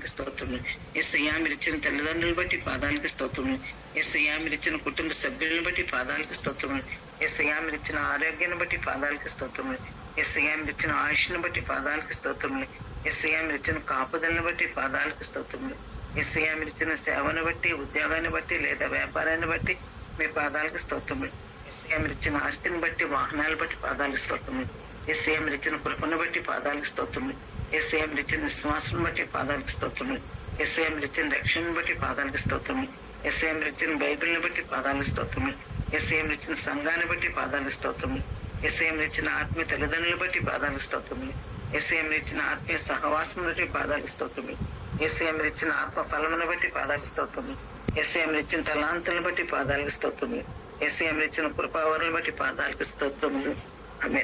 పాదాలకి స్తోత్రము. ఎస్ఐయా మీరు ఇచ్చిన తల్లిదండ్రులు బట్టి పాదాలకి స్తోత్రము. ఎస్ఐయా మీరు ఇచ్చిన కుటుంబ సభ్యులను బట్టి పాదాలకి స్తోత్రము. ఎస్ఐయా మీరు ఇచ్చిన ఆరోగ్యాన్ని బట్టి పాదాలకి స్తోత్రము. ఎస్ఐయా మీరు ఇచ్చిన ఆయుష్ను బట్టి పాదాలకి స్తోత్రములు ఎస్ఐయా మీరు ఇచ్చిన కాపుదలను బట్టి పాదాలకి స్తోత్రములు ఎస్ఐయా మీరు ఇచ్చిన సేవను బట్టి ఉద్యోగాన్ని బట్టి లేదా వ్యాపారాన్ని బట్టి మీ పాదాలకు స్తోత్రములు ఎస్ఐయా మీరు ఇచ్చిన ఆస్తిని బట్టి వాహనాలు బట్టి పాదాలకు స్తోత్రములు ఎస్ఐయా మీరు ఇచ్చిన కృపను బట్టి పాదాలకు స్తోత్రములు ఎస్ఐఎం ఇచ్చిన విశ్వాసం బట్టి పాదాలకు స్తోత్రములు ఎస్ఐయా ఇచ్చిన రక్షణను బట్టి పాదాలకు స్తోత్రములు ఎస్ఐయా ఇచ్చిన బైబిల్ని బట్టి పాదాలకు స్తోత్రములు ఎస్ఐయా ఇచ్చిన సంఘాన్ని బట్టి పాదాలకు స్తోత్రములు ఎస్ఐఎం ఇచ్చిన ఆత్మీయ తల్లిదండ్రులు బట్టి పాదాలకు స్తోత్రములు ఎస్ఐఎం ఇచ్చిన ఆత్మీయ సహవాసం బట్టి పాదాలు స్తోత్రములు ఎస్ఐఎం ఇచ్చిన ఆత్మ ఫలమును బట్టి పాదాలు స్తోత్రములు ఎస్ఐఎం ఇచ్చిన తలాంతులను బట్టి పాదాలకు స్తోత్రములు ఎస్ఐఎం ఇచ్చిన కృపావరులను బట్టి పాదాలకు స్తోత్రములు ఆమె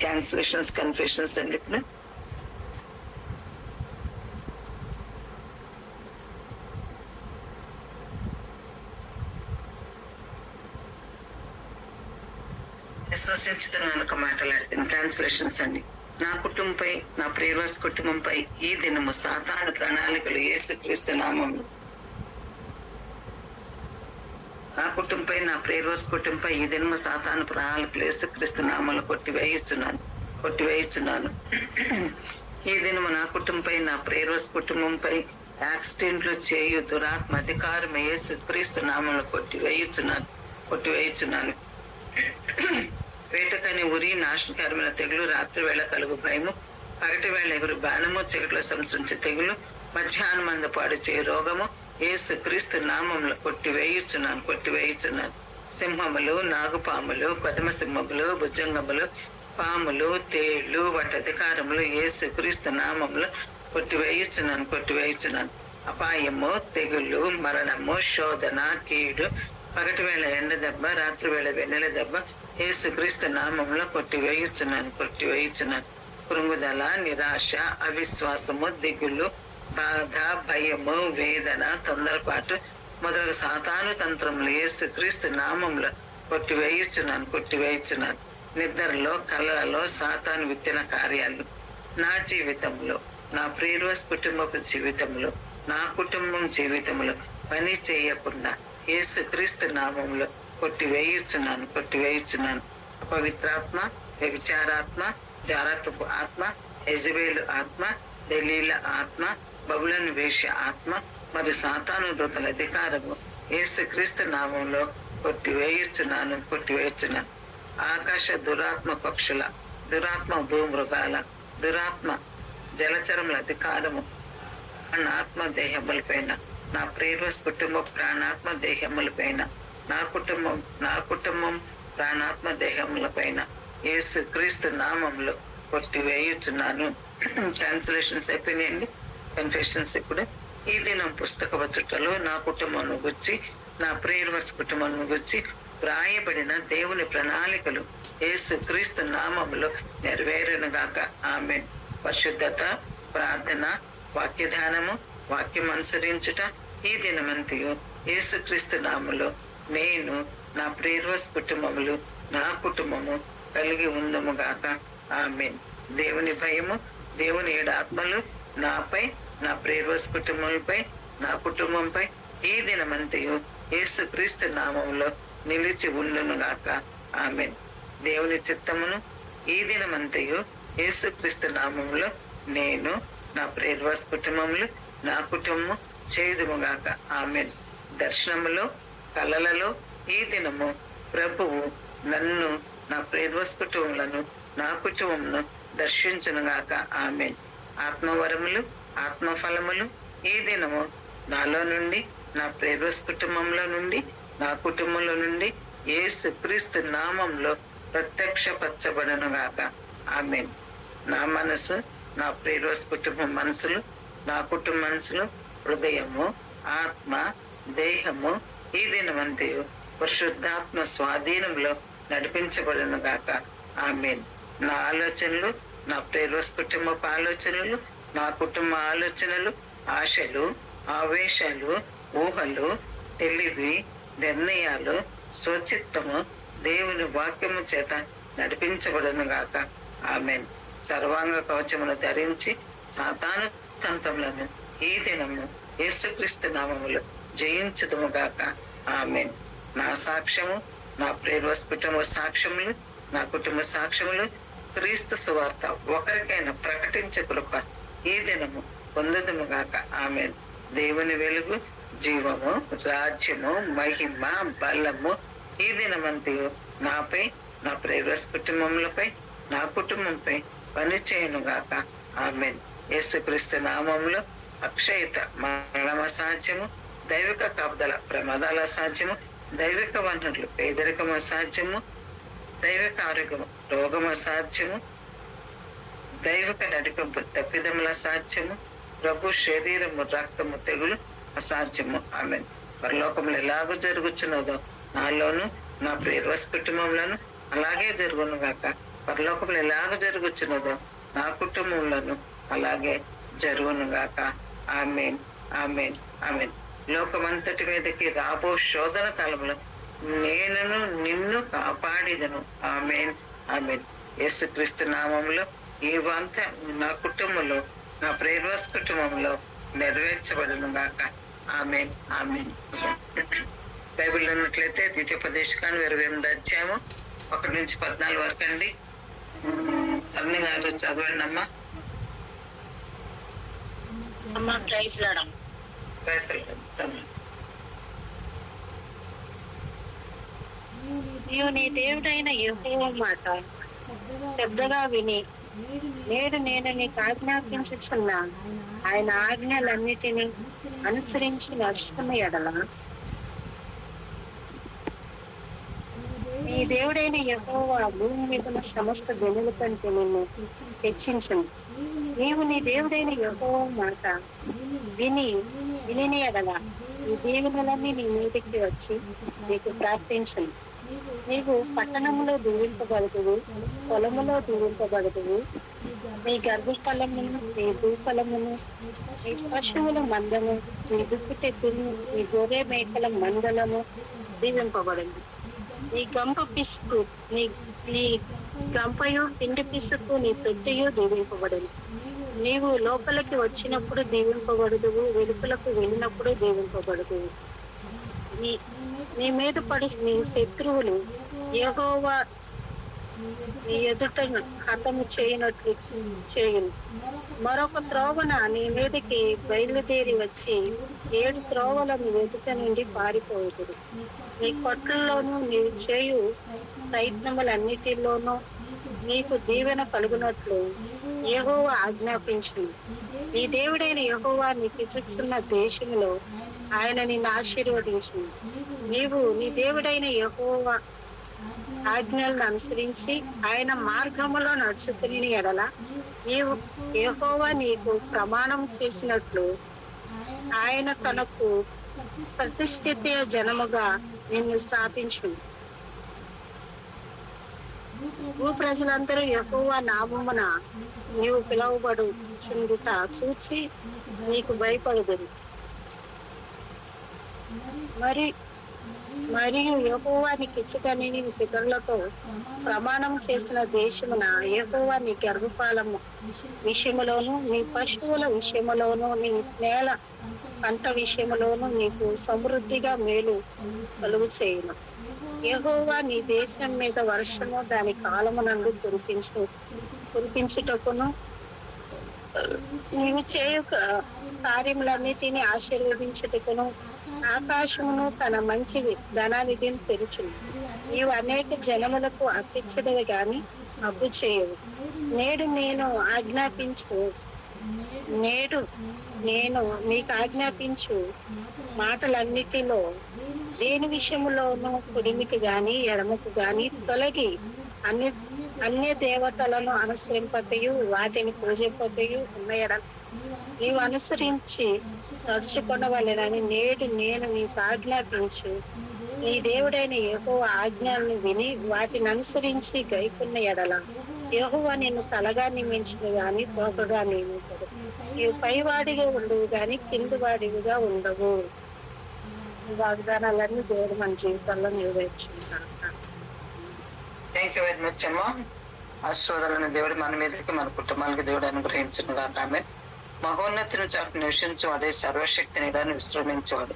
క్యాన్సలేషన్స్ కన్ఫెషన్స్ అండి ఇప్పుడు విశ్వసించుతున్నాను ఒక మాట్లాడుతుంది ట్రాన్స్లేషన్స్ అండి నా కుటుంబంపై నా ప్రియవాస్ కుటుంబంపై ఈ దినము సాతాను ప్రణాళికలు ఏసుక్రీస్తు నామము నా కుటుంబంపై నా ప్రియవాస్ కుటుంబంపై ఈ దినము సాతాను ప్రణాళికలు ఏసుక్రీస్తు నామలు కొట్టివేయుచున్నాను. కొట్టివేయుచున్నాను. ఈ దినము నా కుటుంబంపై నా ప్రేరస్ కుటుంబంపై యాక్సిడెంట్లు చేయు దురాత్మ అధికారం కొట్టి నామలు కొట్టివేయుచున్నాను. కొట్టివేయుచున్నాను. వేటకని ఉరి నాశనకరమైన తెగులు రాత్రి వేళ కలుగు భయము పగటి వేళ ఎగురు బాణము చీకట్లో సంసరించే తెగులు మధ్యాహ్నం మంద పాడు చే రోగము ఏసు క్రీస్తు నామంలో కొట్టి వేయుచున్నాను కొట్టి వేయుచున్నాను సింహములు నాగుపాములు పదమ సింహములు భుజంగములు పాములు తేళ్ళు వాటి అధికారములు ఏసు క్రీస్తు నామంలో కొట్టి వేయుచున్నాను కొట్టి వేయుచున్నాను అపాయము తెగులు మరణము శోధన కీడు పగటి వేళ ఎండ దెబ్బ రాత్రి వేళ వెన్నెల దెబ్బ ఏసుక్రీస్తు నామంలో కొట్టి వేయిస్తున్నాను కొట్టి వేయుచున్నాను కృంగుదల నిరాశ అవిశ్వాసము దిగులు బాధ భయము వేదన తొందరపాటు మొదలగు సాతాను తంత్రములు ఏసుక్రీస్తు నామంలో కొట్టి వేయిస్తున్నాను కొట్టి వేయుచున్నాను నిద్రలో కళలలో సాతాను విత్తిన కార్యాలు నా జీవితంలో నా ప్రియరోస్ కుటుంబపు జీవితంలో నా కుటుంబం జీవితంలో పని చేయకుండా యేసు క్రీస్తు నామంలో కొట్టి వేయుచున్నాను కొట్టి వేయుచున్నాను పవిత్రాత్మ వ్యభిచారాత్మ జారత్వపు ఆత్మ యజబేలు ఆత్మ దళీల ఆత్మ బబులను వేష ఆత్మ మరియు సాతాను దూతల అధికారము యేసు క్రీస్తు నామంలో కొట్టి వేయుచున్నాను కొట్టి వేయుచున్నాను ఆకాశ దురాత్మ పక్షుల దురాత్మ భూమృగాల దురాత్మ జలచరముల అధికారము ఆత్మ దేహములపైన నా ప్రేరస్ కుటుంబ ప్రాణాత్మ దేహముల పైన. నా కుటుంబం నా కుటుంబం ప్రాణాత్మ దేహముల పైన. యేసు క్రీస్తు నామంలో కొట్టి వేయుచున్నాను. ట్రాన్స్లేషన్స్ అయిపోయినాయండి. కన్ఫెషన్స్ ఇప్పుడు ఈ దినం పుస్తక చుట్టలో నా కుటుంబం గురించి నా ప్రేర్వస్ కుటుంబం గురించి వ్రాయబడిన దేవుని ప్రణాళికలు యేసు క్రీస్తు నామంలో నెరవేరునుగాక. ఆమె పరిశుద్ధత ప్రార్థన వాక్యధానము వాక్యం అనుసరించుట ఈ దినమంతయు. యేసుక్రీస్తు నామలో నేను నా ప్రేరవస్ కుటుంబములు నా కుటుంబము కలిగి ఉందము గాక. ఆమె దేవుని భయము దేవుని ఏడు ఆత్మలు నాపై నా ప్రేరవస్ కుటుంబంపై నా కుటుంబంపై ఈ దినమంతయు యేసుక్రీస్తు నామంలో నిలిచి ఉండును గాక. ఆమె దేవుని చిత్తమును ఈ దినమంతయు యేసుక్రీస్తు నామంలో నేను నా ప్రేర్వస్ కుటుంబములు నా కుటుంబం చేదుముగాక ఆమె దర్శనములో కలలలో ఈ దినము ప్రభువు నన్ను నా ప్రేర్వస్ కుటుంబాలను నా కుటుంబంను దర్శించునుగాక. ఆమె ఆత్మవరములు ఆత్మఫలములు ఈ దినము నాలో నుండి నా ప్రేర్వస్ కుటుంబంలో నుండి నా కుటుంబంలో నుండి ఏసు క్రీస్తు నామంలో ప్రత్యక్షపరచబడను గాక ఆమె నా మనసు నా ప్రేర్వస్ కుటుంబం మనసులు నా కుటుంబ హృదయము ఆత్మ దేహము ఈ దినమంతయు పరిశుద్ధాత్మ స్వాధీనంలో నడిపించబడను గాక. ఆమెన్. నా ఆలోచనలు నా ప్రేరస్ కుటుంబపు ఆలోచనలు నా కుటుంబ ఆలోచనలు ఆశలు ఆవేశాలు ఊహలు తెలివి నిర్ణయాలు స్వచిత్తము దేవుని వాక్యము చేత నడిపించబడను గాక. ఆమెన్. సర్వాంగ కవచమును ధరించి సాతాను వృత్తాంతములను ఈ దినము యేసుక్రీస్తు నామములు జయించుదుము గాక. ఆమె నా సాక్ష్యము నా ప్రేరవస్ కుటుంబ సాక్ష్యములు నా కుటుంబ సాక్ష్యములు క్రీస్తు సువార్త ఒకరికైనా ప్రకటించే కృప ఈ దినము పొందుదుము గాక. ఆమె దేవుని వెలుగు జీవము రాజ్యము మహిమ బలము ఈ దినమంతయు నాపై నా ప్రేరస్ కుటుంబములపై నా కుటుంబంపై పనిచేయనుగాక గాక. యేసుక్రీస్తు నామంలో అక్షయత మరణం అసాధ్యము దైవిక కాపుదల ప్రమాదాల అసాధ్యము దైవిక వనరులు పేదరికం అసాధ్యము దైవిక ఆరోగ్యము రోగం అసాధ్యము దైవిక నడిపింపు తప్పిదముల అసాధ్యము ప్రభు శరీరము రక్తము తెగులు అసాధ్యము. ఆమె పరలోకంలో ఎలాగో జరుగుచున్నదో నాలోను నా ప్రియవస్ కుటుంబంలోను అలాగే జరుగును గాక. పరలోకంలో ఎలాగ జరుగుచున్నదో నా కుటుంబంలోను అలాగే జరువునుగాక ఆమెన్ ఆమెన్ ఆమెన్. లోకమంతటి మీదకి రాబో శోధన కాలంలో నేనును నిన్ను కాపాడిదను. Amen amen. యేసుక్రీస్తు నామంలో ఈ వంత నా కుటుంబంలో నా ప్రేరవస్ కుటుంబంలో నెరవేర్చబడను గాక. Amen amen. బైబిల్ ఉన్నట్లయితే ద్వితీయోపదేశకాన్ని ఇరవై ఎనిమిది అధ్యాయము ఒకటి నుంచి పద్నాలుగు వరకు అండి. అన్ని గారు చదవండి అమ్మా. అమ్మ ప్రైజ్ నీవు నీ దేవుడైన యెహోవా మాట పెద్దగా విని నేడు నేను నీకు ఆజ్ఞాపించుచున్నా ఆయన ఆజ్ఞలన్నిటినీ అనుసరించి నడుచుకున్న ఎడల నీ దేవుడైన యహోవా భూమి మీద ఉన్న సమస్త జనుల కంటే నిన్ను హెచ్చించను. నీవు నీ దేవుడైన యెహోవా మాట విని వినియగల ఈ దీవెనలన్నీ నీ మీదకి వచ్చి నీకు ప్రార్థించను. నీవు పట్టణములో దీవింపబడుతువు పొలములో దీవింపబడుతువు నీ గర్భఫలమును నీ భూఫలమును నీ పశువుల మందము నీ దుక్కుటెద్దును నీ గొర్రె మేకల మందలము దీవింపబడింది. నీ గంప పిసుకు నీ నీ గంపయు పిండి పిసుకు నీ తొట్టియు దీవింపబడింది నీవు లోపలికి వచ్చినప్పుడు దీవింపబడదువు వెలుపలకు వెళ్ళినప్పుడు దీవింపబడదువు. నీ నీ మీద పడి నీ శత్రువులు యెహోవా నీ ఎదుట హతము చేయనట్లు చేయును మరొక త్రోవన నీ మీదకి బయలుదేరి వచ్చి ఏడు త్రోవలను ఎదుట నుండి పారిపోవుతుంది నీ కొట్లలోనూ నీవు చేయు ప్రయత్నములన్నిటిలోనూ నీకు దీవెన కలుగునట్లు యెహోవా ఆజ్ఞాపించింది నీ దేవుడైన యెహోవా నీకు ఇచ్చుచున్న దేశంలో ఆయన నిన్ను ఆశీర్వదించింది నీవు నీ దేవుడైన యెహోవా ఆజ్ఞలను అనుసరించి ఆయన మార్గములో నడుచుకుని ఎడల. నీవు ఏహోవా నీకు ప్రమాణం చేసినట్లు ఆయన తనకు ప్రతిష్ఠిత జనముగా నిన్ను స్థాపించు భూ ప్రజలందరూ ఎక్కువ నామమున నీవు పిలువబడు చుండుట చూచి నీకు భయపడదు మరి మరియు యెహోవా నీకు ఇచ్చదని నీ పితరులతో ప్రమాణం చేసిన దేశమున యెహోవా నీ గర్భపాలము విషయములోను నీ పశువుల విషయములోను నీ నేల పంట విషయములోను నీకు సమృద్ధిగా మేలు కలుగు చేయను. యహోవా నీ దేశం మీద వర్షము దాని కాలమునందు కురిపించు కురిపించుటకును నీవు చేయు క- కార్యములన్నిటిని ఆశీర్వదించుటకును ఆకాశమును తన మంచి ధనానిధిని తెరుచును. నీవు అనేక జనములకు అప్పించదవి గాని అప్పు చేయవు. నేడు నేను ఆజ్ఞాపించు నేడు నేను మీకు ఆజ్ఞాపించు మాటలన్నిటిలో దేని విషయంలోనూ కుడిమికి గాని ఎడమకు గాని తొలగి అన్ని అన్య దేవతలను అనుసరింపకయు వాటిని పూజింపకయు ఉన్న నీవు అనుసరించి నడుచుకొనవలెనని నేడు నేను నీకు ఆజ్ఞాపించు నీ దేవుడైన ఏహో ఆజ్ఞలను విని వాటిని అనుసరించి గైకున్న ఎడల. యెహోవా నిన్ను తలగా నియమించిన గాని తోకగా నియమించడు. నీవు పైవాడిగా ఉండవు గాని కింది వాడివిగా ఉండవు వాగ్దానాలన్నీ దేవుడు మన జీవితంలో నెరవేర్చుకుంటాడు. థ్యాంక్ యూ వెరీ మచ్ అమ్మా. ఆశీర్వాదాలను దేవుడు మన మీదకి మన కుటుంబాలకి దేవుడు అనుగ్రహించిన ఆమె మహోన్నతిని చాటు నివసించేవాడే సర్వశక్తి నీడని విశ్రమించేవాడు.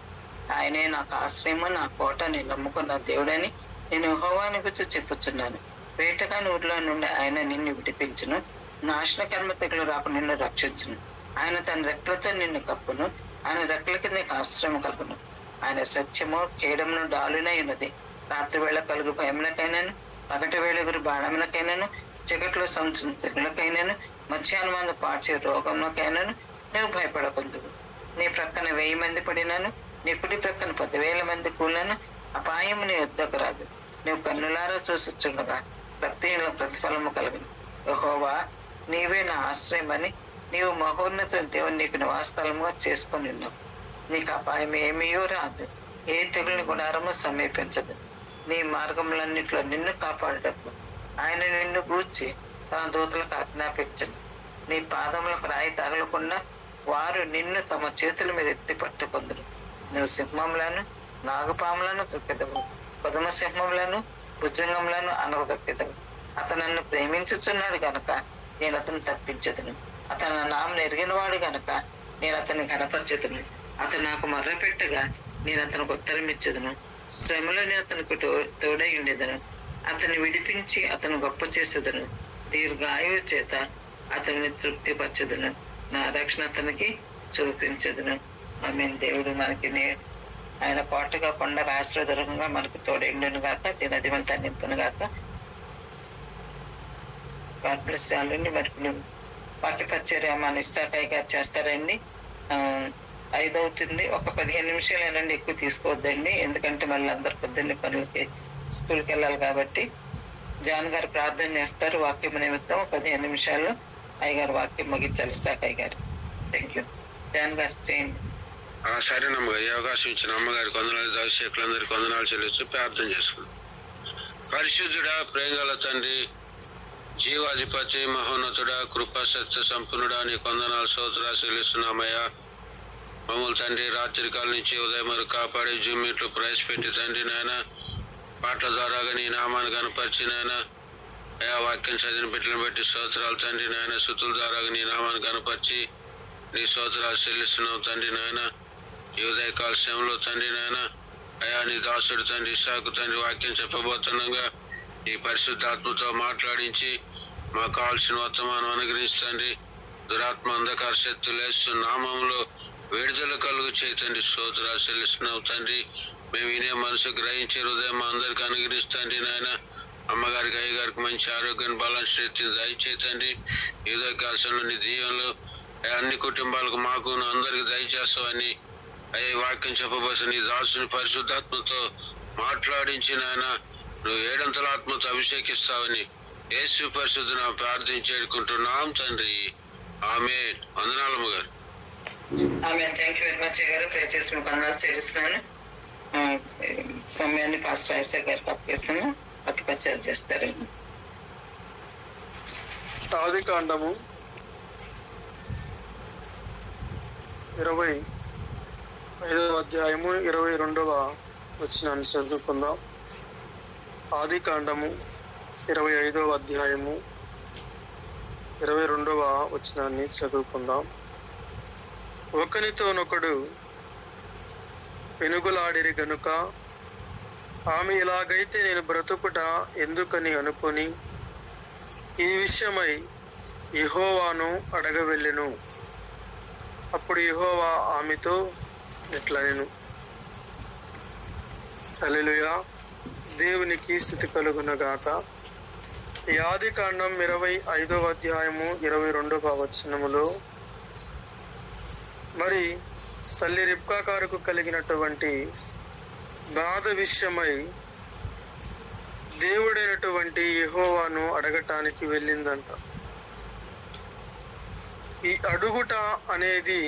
ఆయనే నాకు ఆశ్రయము నా కోట నేను నమ్ముకున్న దేవుడని నేను హోవాని గురించి చెప్పుచున్నాను. వేటగాని ఊర్లో నుండి ఆయన నిన్ను విడిపించును. నాశన కర్మ తెగులు రాక నిన్ను రక్షించును. ఆయన తన రెక్కలతో నిన్ను కప్పును. ఆయన రెక్కల కింద నీకు ఆశ్రయం కలుగును. ఆయన సత్యము కేడమును డాలునై ఉన్నది. రాత్రి వేళ కలుగు భయములకైనాను పగటి వేళ గురి బాణములకైనాను చీకట్లో సంవత్సరం తెగులకైనాను మధ్యాహ్నం పాడ్చే పార్చే రోగంలోకైనాను నువ్వు భయపడకుందువు నీ ప్రక్కన వెయ్యి మంది పడినాను నీ కుడి ప్రక్కన పదివేల మంది కూలను అపాయం నీ వద్దకు రాదు. నువ్వు కన్నులారా చూసొచ్చుండగా భక్తిహీన ప్రతిఫలము కలుగును. యహోవా నీవే నా ఆశ్రయమని నీవు మహోన్నత దేవుని నీకు నివాసస్థలముగా చేసుకొని ఉన్నావు. నీకు అపాయం ఏమీయో రాదు. ఏ తెగుని గుణారమో సమీపించదు. నీ మార్గములన్నిట్లో నిన్ను కాపాడటకు. ఆయన నిన్ను గూర్చి తన దూతలకు ఆజ్ఞాపించను. నీ పాదములకు రాయి తగలకుండా వారు నిన్ను తమ చేతుల మీద ఎత్తి పట్టుకొందురు. నువ్వు సింహములను నాగపాములను తొక్కెదవు. పదమ సింహములను భుజంగములను అనగదొక్కెదవు అతను నన్ను ప్రేమించుచున్నాడు గనక నేను అతను తప్పించదును. అతను నామం ఎరిగినవాడు గనక నేను అతన్ని కనపరచదును అతను నాకు మర్రపెట్టగా నేను అతనికి ఉత్తరం ఇచ్చదును శ్రమలోనే అతనికి తో- తోడై ఉండేదను అతన్ని విడిపించి అతను గొప్ప చేసేదను. దీర్ఘాయువు చేత అతనిని తృప్తిపరచదును. నా రక్షణ అతనికి చూపించదును. ఆమె దేవుడు మనకి నే- ఆయన పాటు కొండ ఆశ్రదరంగా మనకు తోడైండును గాక దినది మన గాక. వాక్యశాలని మరి వాక్య పరిచర్య మన ఇస్సాకాయ గారు చేస్తారండి. ఆ, ఐదు అవుతుంది ఒక పదిహేను నిమిషాలు ఏనండి ఎక్కువ తీసుకోవద్దండి. ఎందుకంటే మళ్ళీ అందరు పొద్దున్నే పనులకి స్కూల్కి వెళ్ళాలి కాబట్టి. జాన్ గారు ప్రార్థన చేస్తారు వాక్యం నిమిత్తం పదిహేను నిమిషాలు అయ్యగారు వాక్యం ముగించాలి. సాక్ గారు థ్యాంక్ యూ జాన్ గారు చేయండి. ఆ సరేనమ్మగా ఈ అవకాశం ఇచ్చిన అమ్మగారికి వందనాలు దర్శకులందరికీ వందనాలు చెల్లించి ప్రార్థన చేసుకుందాం. పరిశుద్ధుడా ప్రేంగల తండ్రి జీవాధిపతి మహోన్నతుడా కృపా సత్య సంపన్నుడా నీ కొందనాలు సోదరా చెల్లిస్తున్నామయ్యా. మమ్మల్ని తండ్రి రాత్రి కాలం నుంచి ఉదయం వరకు కాపాడి జూమీట్లు ప్రవేశపెట్టి తండ్రి నాయన పాటల ద్వారాగా నీ నామాన్ని కనపరిచి నాయన అయా వాక్యం చదివిన బిడ్డలను బట్టి స్తోత్రాలు తండ్రి నాయన శృతుల ద్వారాగా నీ నామాన్ని కనపరిచి నీ స్తోత్రాలు చెల్లిస్తున్నావు తండ్రి నాయన. ఈ ఉదయకాల సమయంలో తండ్రి నాయన అయా నీ దాసుడు తండ్రి ఇసాకు తండ్రి వాక్యం చెప్పబోతుండగా ఈ పరిశుద్ధాత్మతో మాట్లాడించి మాకు కావాల్సిన వర్తమానం అనుగ్రహించి తండ్రి దురాత్మ అంధకార శక్తులు నామంలో విడుదల కలుగు చేయి తండ్రి స్తోత్రాలు చెల్లిస్తున్నావు తండ్రి. మేము వినే మనసు గ్రహించే హృదయం అందరికి అనుగ్రహిస్తండి నాయన. అమ్మగారికి అయ్యగారికి మంచి ఆరోగ్యం బలం శక్తిని దయచేతండి తండ్రి ఈ దీవెనలు అన్ని కుటుంబాలకు మాకు అందరికి దయచేస్తావని అయ్యే వాక్యం చెప్పబోతున్న నీ దాసుని పరిశుద్ధాత్మతో మాట్లాడించి నాయన నువ్వు ఏడంతల ఆత్మతో అభిషేకిస్తావని యేసు పరిశుద్ధన ప్రార్థించేడుకుంటున్నాం తండ్రి. ఆమె వందనాలమ్మ గారు ఆమె థ్యాంక్ యూ వెరీ మచ్ గారు. ప్రే చేసి మీకు వందనాలు చెల్లిస్తున్నాను ఆ, సమయాన్ని పాస్టర్ ఐసా గారికి అప్పగిస్తాను పక్క పరిచయం చేస్తారు కాండము ఇరవై ఐదవ అధ్యాయము ఇరవై రెండవ వచనాన్ని చదువుకుందాం. ఆది కాండము ఇరవై ఐదవ అధ్యాయము ఇరవై రెండవ వచనాన్ని చదువుకుందాం. ఒకనితోనొకడు వెనుగులాడిరి గనుక ఆమె ఇలాగైతే నేను బ్రతుకుట ఎందుకని అనుకొని ఈ విషయమై ఇహోవాను అడగవెళ్ళెను. అప్పుడు ఇహోవా ఆమెతో ఇట్లనెను హల్లెలూయా. దేవునికి స్థితి కలుగునగాక. ఈ ఆది కాండం ఇరవై ఐదవ అధ్యాయము ఇరవై రెండవ వచనములో మరి తల్లి రిప్కాకారుకు కలిగినటువంటి బాధ విషయమై దేవుడైనటువంటి యహోవాను అడగటానికి వెళ్ళిందంట. ఈ అడుగుట అనేది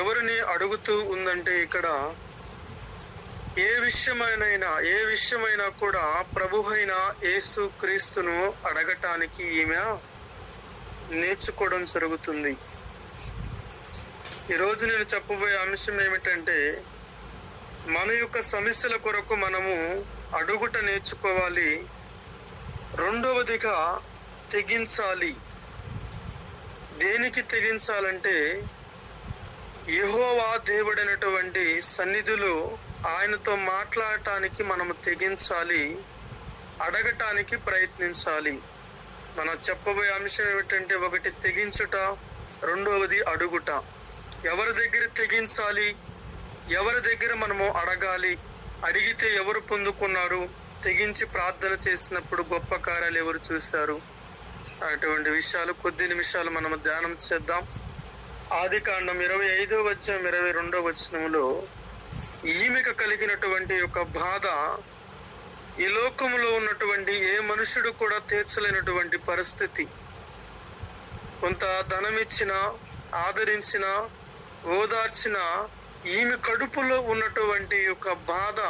ఎవరిని అడుగుతూ ఉందంటే ఇక్కడ ఏ విషయమైనైనా ఏ విషయమైనా కూడా ప్రభువైన యేసు క్రీస్తును అడగటానికి ఈమె నేర్చుకోవడం జరుగుతుంది. ఈరోజు నేను చెప్పబోయే అంశం ఏమిటంటే మన యొక్క సమస్యల కొరకు మనము అడుగుట నేర్చుకోవాలి. రెండవదిగా తెగించాలి. దేనికి తెగించాలంటే యెహోవా దేవుడైనటువంటి సన్నిధిలో ఆయనతో మాట్లాడటానికి మనము తెగించాలి అడగటానికి ప్రయత్నించాలి. మనం చెప్పబోయే అంశం ఏమిటంటే ఒకటి తెగించుట రెండవది అడుగుట. ఎవరి దగ్గర తెగించాలి? ఎవరి దగ్గర మనము అడగాలి? అడిగితే ఎవరు పొందుకున్నారు? తెగించి ప్రార్థన చేసినప్పుడు గొప్ప కార్యాలు ఎవరు చూశారు? అటువంటి విషయాలు కొద్ది నిమిషాలు మనం ధ్యానం చేద్దాం. ఆది కాండం ఇరవై ఐదో వచనం ఇరవై రెండో వచనంలో ఈమెకు కలిగినటువంటి యొక్క బాధ ఈ లోకంలో ఉన్నటువంటి ఏ మనుషుడు కూడా తీర్చలేనటువంటి పరిస్థితి. కొంత ధనం ఇచ్చిన ఆదరించిన ఓదార్చిన ఈమె కడుపులో ఉన్నటువంటి యొక్క బాధ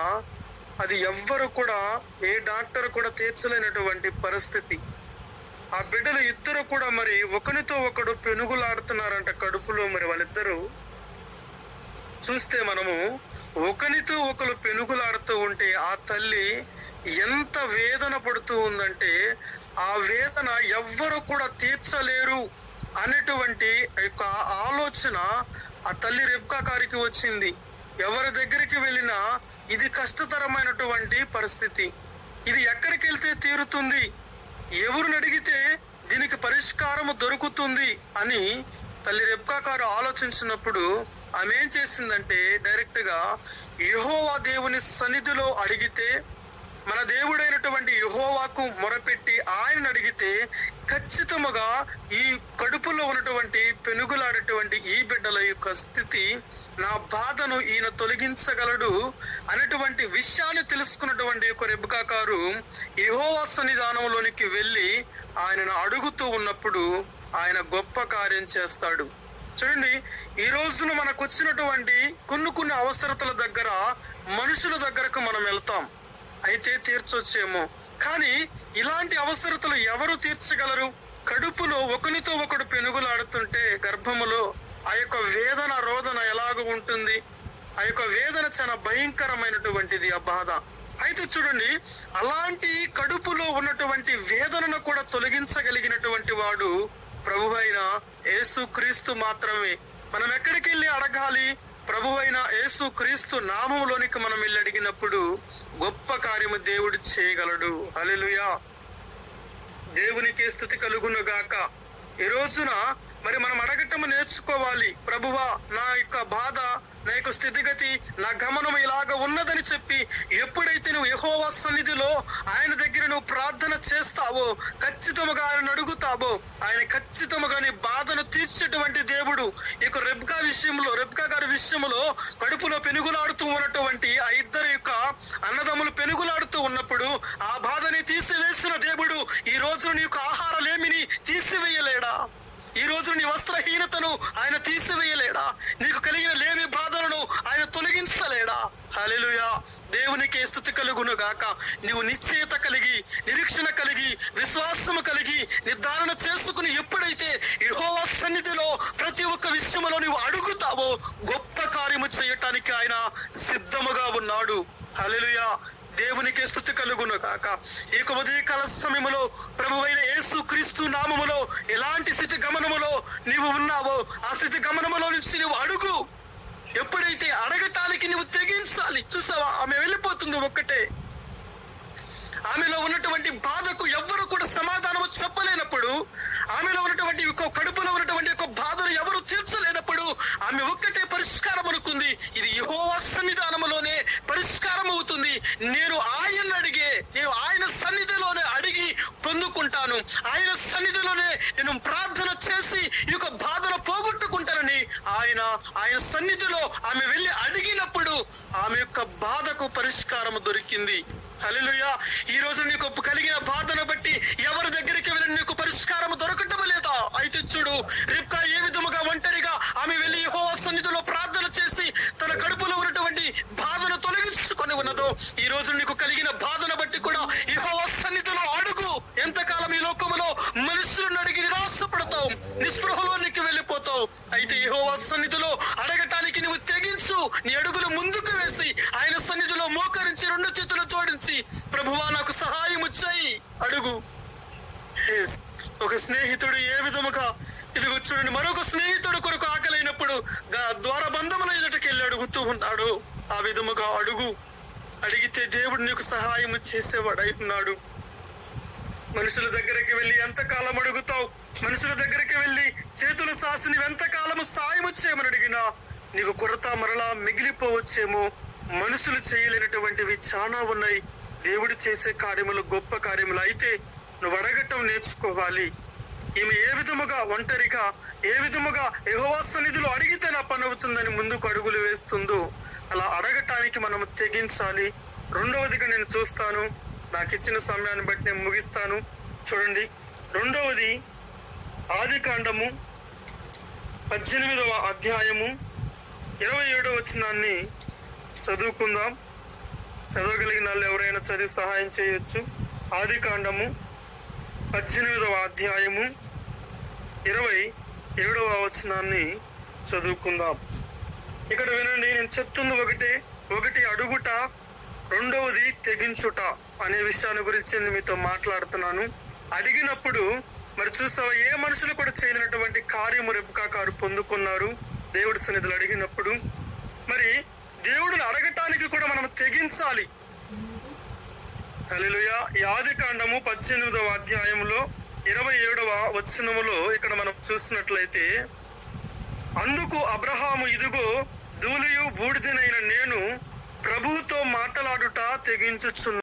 అది ఎవ్వరు కూడా ఏ డాక్టర్ కూడా తీర్చలేనటువంటి పరిస్థితి. ఆ బిడ్డలు ఇద్దరు కూడా మరి ఒకరితో ఒకడు పెనుగులాడుతున్నారంట కడుపులో మరి వాళ్ళిద్దరూ. చూస్తే మనము ఒకరితో ఒకరు పెనుగులాడుతూ ఉంటే ఆ తల్లి ఎంత వేదన పడుతూ ఉందంటే ఆ వేదన ఎవ్వరు కూడా తీర్చలేరు అనేటువంటి యొక్క ఆలోచన ఆ తల్లి రెబ్కా గారికి వచ్చింది. ఎవరి దగ్గరికి వెళ్ళినా ఇది కష్టతరమైనటువంటి పరిస్థితి. ఇది ఎక్కడికి వెళ్తే తీరుతుంది? ఎవరిని అడిగితే దీనికి పరిష్కారము దొరుకుతుంది అని తల్లి రెబ్కా కారు ఆలోచించినప్పుడు ఆమె ఏం చేసిందంటే డైరెక్ట్గా యహోవా దేవుని సన్నిధిలో అడిగితే మన దేవుడైనటువంటి యెహోవాకు మొరపెట్టి ఆయన అడిగితే ఖచ్చితముగా ఈ కడుపులో ఉన్నటువంటి పెనుగులాడేటువంటి ఈ బిడ్డల యొక్క స్థితి నా బాధను ఈయన తొలగించగలడు అనేటువంటి విషయాన్ని తెలుసుకున్నటువంటి యొక్క రెబ్బకాకారు యహోవా సన్నిధానంలోనికి వెళ్ళి ఆయనను అడుగుతూ ఉన్నప్పుడు ఆయన గొప్ప కార్యం చేస్తాడు. చూడండి ఈ రోజున మనకు వచ్చినటువంటి కొన్ని కొన్ని అవసరతల దగ్గర మనుషుల దగ్గరకు మనం వెళ్తాం. అయితే తీర్చొచ్చేమో. కానీ ఇలాంటి అవసరతలు ఎవరు తీర్చగలరు? కడుపులో ఒకనితో ఒకడు పెనుగులాడుతుంటే గర్భములో ఆ యొక్క వేదన రోదన ఎలాగ ఉంటుంది? ఆ యొక్క వేదన చాలా భయంకరమైనటువంటిది ఆ బాధ. అయితే చూడండి అలాంటి కడుపులో ఉన్నటువంటి వేదనను కూడా తొలగించగలిగినటువంటి వాడు ప్రభు అయిన యేసు క్రీస్తు మాత్రమే. మనం ఎక్కడికి వెళ్ళి అడగాలి? ప్రభు అయిన యేసు క్రీస్తు నామంలోనికి మనం వెళ్ళి అడిగినప్పుడు గొప్ప కార్యము దేవుడు చేయగలడు. అలెలుయా దేవునికి స్థుతి కలుగును గాక. ఈ రోజున మరి మనం అడగటం నేర్చుకోవాలి. ప్రభువా నా యొక్క బాధ నా యొక్క స్థితిగతి నా గమనం ఇలాగ ఉన్నదని చెప్పి ఎప్పుడైతే నువ్వు యహోవా సన్నిధిలో ఆయన దగ్గర నువ్వు ప్రార్థన చేస్తావో ఖచ్చితముగా ఆయన అడుగుతావో ఆయన ఖచ్చితముగా నీ బాధను తీర్చేటువంటి దేవుడు ఇక రెబ్కా విషయంలో రెబ్కా గారి విషయంలో కడుపులో పెనుగులాడుతూ ఉన్నటువంటి ఆ ఇద్దరు యొక్క అన్నదమ్ములు పెనుగులాడుతూ ఉన్నప్పుడు ఆ బాధని తీసివేసిన దేవుడు ఈ రోజు నీ యొక్క ఆహారలేమిని తీసివేయలేడా? ఈ రోజు నీ వస్త్రహీనతను ఆయన తీసివేయలేడా? నీకు కలిగిన లేమి బాధలను ఆయన తొలగించలేడా? హలెలుయా దేవునికి స్థుతి కలుగును గాక. నీవు నిశ్చయత కలిగి నిరీక్షణ కలిగి విశ్వాసము కలిగి నిర్ధారణ చేసుకుని ఎప్పుడైతే యెహోవా సన్నిధిలో ప్రతి ఒక్క విషయంలో నీవు అడుగుతావో గొప్ప కార్యము చేయటానికి ఆయన సిద్ధముగా ఉన్నాడు. హలెలుయా దేవునికి స్థుతి కలుగును కాక ఈ ఉదయకాల సమయములో ప్రభువైన యేసు క్రీస్తు నామములో ఎలాంటి స్థితి గమనములో నీవు ఉన్నావో ఆ స్థితి గమనములో నుంచి నువ్వు అడుగు. ఎప్పుడైతే అడగటానికి నువ్వు తెగించాలి చూసావా? ఆమె వెళ్ళిపోతుంది ఒక్కటే. ఆమెలో ఉన్నటువంటి బాధకు ఎవ్వరు కూడా సమాధానం చెప్పలేనప్పుడు ఆమెలో ఉన్నటువంటి కడుపులో కడుపులో ఉన్నటువంటి ఒక బాధను ఎవరు తీర్చలేనప్పుడు ఆమె ఒక్కటే పరిష్కారం అనుకుంది ఇది యెహోవా సన్నిధానములోనే పరిష్కారం అవుతుంది నేను ఆయన అడిగే నేను ఆయన సన్నిధిలోనే అడిగి పొందుకుంటాను ఆయన సన్నిధిలోనే నేను ప్రార్థన చేసి ఈ యొక్క బాధను పోగొట్టుకుంటానని ఆయన సన్నిధిలో ఆమె వెళ్ళి అడిగినప్పుడు ఆమె యొక్క బాధకు పరిష్కారం దొరికింది. అలెలుయా ఈ రోజు నీకు కలిగిన బాధను బట్టి ఎవరి దగ్గరికి వెళ్ళి నీకు పరిష్కారం దొరకటం లేదా? అయితే చూడు రిప్కా ఏ విధముగా ఒంటరిగా ఆమె వెళ్ళి యెహోవా సన్నిధిలో ప్రార్థన చేసి తన కడుపులో ఉన్నటువంటి బాధను తొలగించుకొని ఉన్నదో ఈ రోజు నీకు కలిగిన బాధను బట్టి కూడా యెహోవా సన్నిధిలో అడుగు. ఎంతకాలం ఈ లోకంలో మనుషులను అడిగి నిరాశపడతావు? నిస్పృహలోనికి వెళ్ళిపోతావు అయితే యహోవా సన్నిధిలో అడగటానికి నువ్వు తెగించు. నీ అడుగులు ముందుకు వేసి ఆయన సన్నిధిలో మోకరించి రెండు చేతులు జోడించి ప్రభువా నాకు సహాయం వచ్చాయి అడుగు. ఒక స్నేహితుడు ఏ విధముగా ఇదిగో చూడండి మరొక స్నేహితుడు కొరకు ఆకలైనప్పుడు ద్వార బంధముల ఎదుటకి వెళ్ళి అడుగుతూ ఉన్నాడు. ఆ విధముగా అడుగు. అడిగితే దేవుడు నీకు సహాయం చేసేవాడై ఉన్నాడు. మనుషుల దగ్గరికి వెళ్ళి ఎంత కాలం అడుగుతావు? మనుషుల దగ్గరికి వెళ్ళి చేతులు సాసి ఎంతకాలము ఎంత కాలము సాయం చేయమని అడిగినా నీకు కొరత మరలా మిగిలిపోవచ్చేమో. మనుషులు చేయలేనటువంటివి చాలా ఉన్నాయి. దేవుడు చేసే కార్యములు గొప్ప కార్యములు. అయితే నువ్వు అడగటం నేర్చుకోవాలి. ఈమె ఏ విధముగా ఒంటరిగా ఏ విధముగా యహోవాస సన్నిధిలో అడిగితే నా పని అవుతుందని ముందుకు అడుగులు వేస్తుందో అలా అడగటానికి మనం తెగించాలి. రెండవదిగా నేను చూస్తాను నాకు ఇచ్చిన సమయాన్ని బట్టి నేను ముగిస్తాను. చూడండి రెండవది ఆది కాండము పద్దెనిమిదవ అధ్యాయము ఇరవై ఏడవ వచనాన్ని చదువుకుందాం. చదవగలిగిన వాళ్ళు ఎవరైనా చదివి సహాయం చేయొచ్చు. ఆది కాండము పద్దెనిమిదవ అధ్యాయము ఇరవై ఏడవ వచనాన్ని చదువుకుందాం. ఇక్కడ వినండి నేను చెప్తున్న ఒకటి ఒకటి అడుగుట రెండవది తెగించుట. అనే విషయాన్ని గురించి నేను మీతో మాట్లాడుతున్నాను. అడిగినప్పుడు మరి చూసావా ఏ మనుషులు కూడా చేయనటువంటి కార్యము రెబ్బకా కారు పొందుకున్నారు? దేవుడి సన్నిధులు అడిగినప్పుడు మరి దేవుడిని అడగటానికి కూడా మనం తెగించాలి. హల్లెలూయా. యాది కాండము పద్దెనిమిదవ అధ్యాయంలో ఇరవై ఏడవ వచనములో ఇక్కడ మనం చూసినట్లయితే అందుకు అబ్రహాము ఇదిగో ధూళియు బూడిదనైన నేను ప్రభువుతో మాట్లాడుట తెగించుచున్నాను